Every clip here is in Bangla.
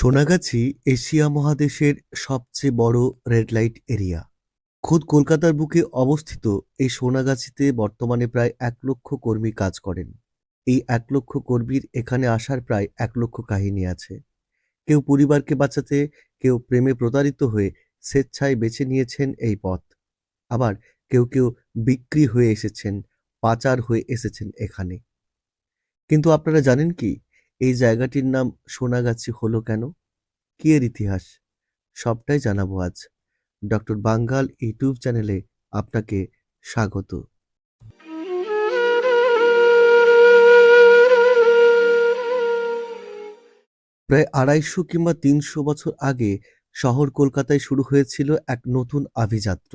সোনাগাছি এশিয়া মহাদেশের সবচেয়ে বড় রেড লাইট এরিয়া। খোদ কলকাতার বুকে অবস্থিত এই সোনাগাছিতে বর্তমানে প্রায় এক লক্ষ কর্মী কাজ করেন। এই এক লক্ষ কর্মীর এখানে আসার প্রায় এক লক্ষ কাহিনী আছে। কেউ পরিবারকে বাঁচাতে, কেউ প্রেমে প্রতারিত হয়ে স্বেচ্ছায় বেছে নিয়েছেন এই পথ। আবার কেউ কেউ বিক্রি হয়ে এসেছেন, পাচার হয়ে এসেছেন এখানে। কিন্তু আপনারা জানেন কি? এই জায়গাটির নাম সোনাগাছি হলো কেন? কি এর ইতিহাস? সবটাই জানাব আজ। ডক্টর বাঙ্গাল ইউটিউব চ্যানেলে আপনাকে স্বাগত। প্রায় আড়াইশো কিংবা তিনশো বছর আগে শহর কলকাতায় শুরু হয়েছিল এক নতুন আভিযাত্র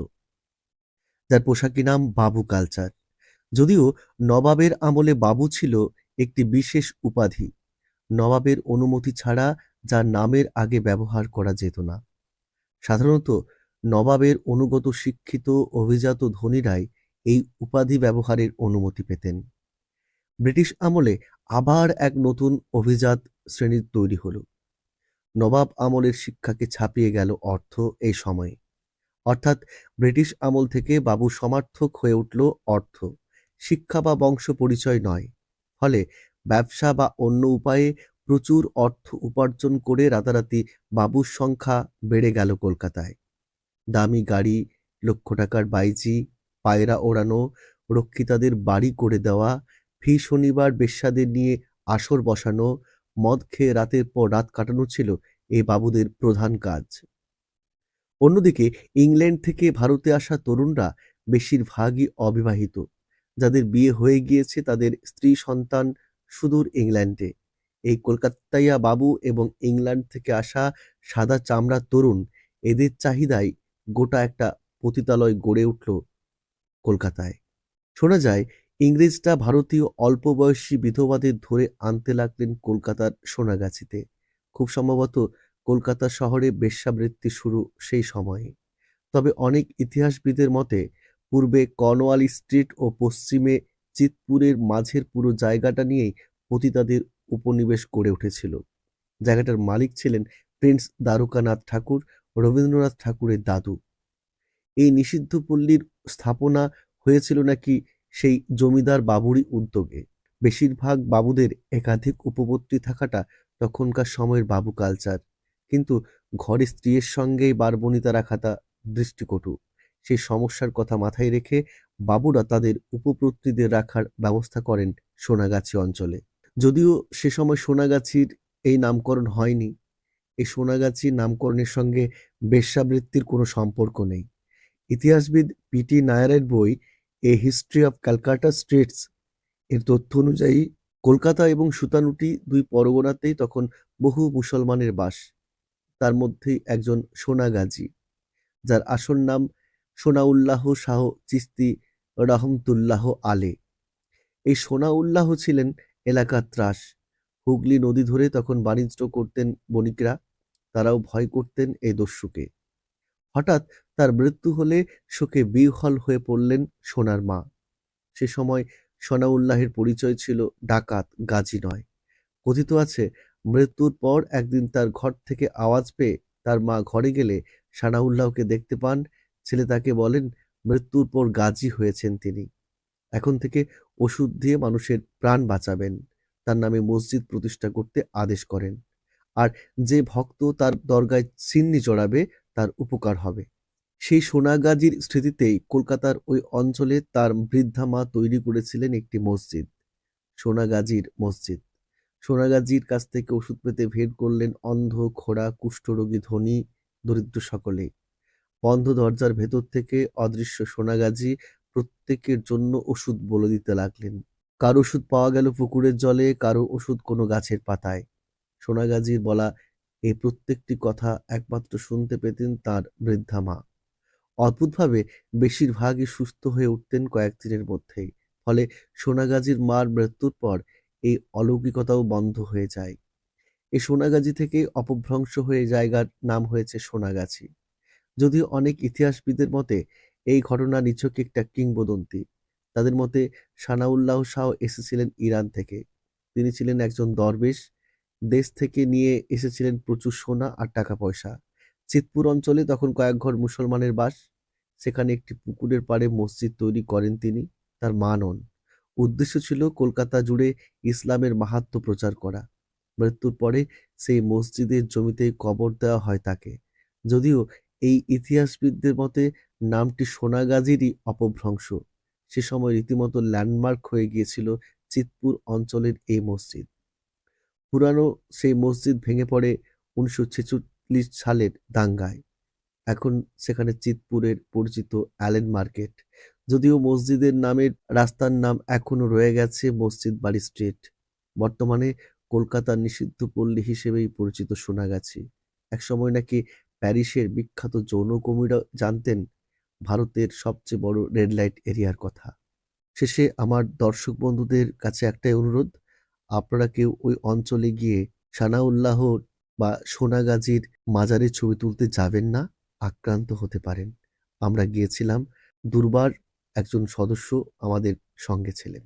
যার পোশাকি নাম বাবু কালচার। যদিও নবাবের আমলে বাবু ছিল একটি বিশেষ উপাধি। নবাবের অনুমতি ছাড়া যা নামের আগে ব্যবহার করা যেত না। সাধারণত নবাবের অনুগত শিক্ষিত, অভিজাত ধনীরাই এই উপাধি ব্যবহারের অনুমতি পেতেন। ব্রিটিশ আমলে আবার এক নতুন অভিজাত শ্রেণির তৈরি হল। নবাব আমলের শিক্ষাকে ছাপিয়ে গেল অর্থ এই সময়ে। অর্থাৎ ব্রিটিশ আমল থেকে বাবু সমার্থক হয়ে উঠল অর্থ। শিক্ষা বা বংশ পরিচয় নয়। ফলে ব্যবসা বা অন্য উপায়ে প্রচুর অর্থ উপার্জন করে রাতারাতি বাবুর সংখ্যা বেড়ে গেল কলকাতায়। দামি গাড়ি, লক্ষ টাকার বাইজি, পায়রা ওড়ানো, রক্ষিতাদের বাড়ি করে দেওয়া, ফি শনিবার বেশ্যাদের নিয়ে আসর বসানো, মদ খেয়ে রাতের পর রাত কাটানো ছিল এ বাবুদের প্রধান কাজ। অন্যদিকে ইংল্যান্ড থেকে ভারতে আসা তরুণরা বেশিরভাগই অবিবাহিত। যাদের বিয়ে হয়ে গিয়েছে তাদের স্ত্রী সন্তান সুদূর ইংল্যান্ডে। এই কলকাতাইয়া বাবু এবং ইংল্যান্ড থেকে আসা সাদা চামড়ার তরুণ এদের চাহিদায় গোটা একটা পতিতালয় গড়ে উঠল কলকাতায়। শোনা যায়, ইংরেজরা ভারতীয় অল্প বয়সী বিধবাদের ধরে আনতে লাগলেন কলকাতার সোনাগাছিতে। খুব সম্ভবত কলকাতা শহরে বেশ্যাবৃত্তি শুরু সেই সময়ে। তবে অনেক ইতিহাসবিদের মতে, পূর্বে কর্নওয়ালি স্ট্রিট ও পশ্চিমে চিতপুরের মাঝের পুরো জায়গাটা নিয়েই পতিতাদের উপনিবেশ গড়ে উঠেছিল। জায়গাটার মালিক ছিলেন প্রিন্স দ্বারকানাথ ঠাকুর, রবীন্দ্রনাথ ঠাকুরের দাদু। এই নিষিদ্ধ পল্লীর স্থাপনা হয়েছিল নাকি সেই জমিদার বাবুরই উদ্যোগে। বেশিরভাগ বাবুদের একাধিক উপপত্তি থাকাটা তখনকার সময়ের বাবু কালচার। কিন্তু ঘরে স্ত্রীর সঙ্গেই বারবনিতা রাখাটা দৃষ্টিকটু। সেই সমস্যার কথা মাথায় রেখে বাবুরা তাদের উপপ্রত্রীদের রাখার ব্যবস্থা করেন সোনাগাছি অঞ্চলে। যদিও সে সময় সোনাগাছির এই নামকরণ হয়নি এই সোনাগাছি নামকরণের সঙ্গে বেশ্যাবৃত্তির কোনো সম্পর্ক নেই। ইতিহাসবিদ পিটি নায়ারের বই a history of Calcutta streets এর তথ্য অনুযায়ী কলকাতা এবং সুতানুটি দুই পরগনাতেই তখন বহু মুসলমানের বাস, তার মধ্যেই একজন সোনাগাজী, যার আসল নাম সোনাউল্লাহ শাহ চিস্তি রহমতুল্লাহ আলে। এই সোনাউল্লাহ ছিলেন এলাকার ত্রাস। হুগলি নদী ধরে তখন বাণিজ্য করতেন বণিকরা, তারাও ভয় করতেন এই দস্যুকে। হঠাৎ তার মৃত্যু হলে শোকে বিহল হয়ে পড়লেন সোনার মা। সে সময় সোনাউল্লাহের পরিচয় ছিল ডাকাত গাজী নয়। কথিত আছে, মৃত্যুর পর একদিন তার ঘর থেকে আওয়াজ পেয়ে তার মা ঘরে গেলে সানাউল্লাহকে দেখতে পান। ছেলে তাকে বলেন মৃত্যুর পর গাজী হয়েছেন তিনি। এখন থেকে ওষুধ দিয়ে মানুষের প্রাণ বাঁচাবেন। তার নামে মসজিদ প্রতিষ্ঠা করতে আদেশ করেন। আর যে ভক্ত তার দরগায় চিন্নি চড়াবে তার উপকার হবে। সেই সোনাগাজীর স্মৃতিতেই কলকাতার ওই অঞ্চলে তার বৃদ্ধা মা তৈরি করেছিলেন একটি মসজিদ, সোনাগাজীর মসজিদ। সোনাগাজীর কাছ থেকে ওষুধ পেতে ভেদ করলেন অন্ধ, খোড়া, কুষ্ঠরোগী, ধনী, দরিদ্র সকলেই বন্ধ দরজার ভেতর থেকে অদৃশ্য সোনাগাজী প্রত্যেকের জন্য ওষুধ বলে দিতে লাগলেন। কারও ওষুধ পাওয়া গেল পুকুরের জলে, কারও ওষুধ কোনো গাছের পাতায়। সোনাগাজীর বলা এই প্রত্যেকটি কথা একমাত্র শুনতে পেতেন তার বৃদ্ধা মা। অদ্ভুতভাবে বেশিরভাগই সুস্থ হয়ে উঠতেন কয়েক দিনের মধ্যেই, ফলে সোনাগাজীর মার মৃত্যুর পর এই অলৌকিকতাও বন্ধ হয়ে যায়। এই সোনাগাজী থেকে অপভ্রংশ হয়ে জায়গার নাম হয়েছে সোনাগাছি যদিও অনেক ইতিহাসবিদের মতে, এই ঘটনা নিছক একটা কিংবদন্তি। তাদের মতে, সানাউল্লাহ শাহ এসেছিলেন ইরান থেকে। তিনি ছিলেন একজন দরবেশ, দেশ থেকে নিয়ে এসেছিলেন প্রচুর সোনা আর টাকা পয়সা চিতপুর অঞ্চলে তখন কয়েক ঘর মুসলমানের বাস, সেখানে একটি পুকুরের পাড়ে মসজিদ তৈরি করেন তিনি, তার মা নন। উদ্দেশ্য ছিল কলকাতা জুড়ে ইসলামের মাহাত্ম্য প্রচার করা। মৃত্যুর পরে সেই মসজিদের জমিতে কবর দেওয়া হয় তাকে। যদিও এই ইতিহাসবিদদের মতে নামটি সোনাগাজীরই অপভ্রংশ। সে সময় রীতিমতো ল্যান্ডমার্ক হয়ে গিয়েছিল চিতপুর অঞ্চলের এই মসজিদ। পুরানো সেই মসজিদ ভেঙে পড়ে উনিশশো ছেচল্লিশ সালের দাঙ্গায়। এখন সেখানে চিতপুরের পরিচিত অ্যালেন মার্কেট। যদিও মসজিদের নামের রাস্তার নাম এখনও রয়ে গেছে মসজিদ বাড়ি স্ট্রিট। বর্তমানে কলকাতার নিষিদ্ধ পল্লী হিসেবেই পরিচিত শোনা সোনাগাছি একসময় নাকি প্যারিসের বিখ্যাত যৌনকর্মীরা জানতেন ভারতের সবচেয়ে বড় রেড লাইট এরিয়ার কথা। শেষে আমার দর্শক বন্ধুদের কাছে একটাই অনুরোধ, আপনারা কেউ ওই অঞ্চলে গিয়ে সানাউল্লাহর বা সোনাগাজীর মাজারের ছবি তুলতে যাবেন না, আক্রান্ত হতে পারেন। আমরা গিয়েছিলাম, দুর্বার একজন সদস্য আমাদের সঙ্গে ছিলেন।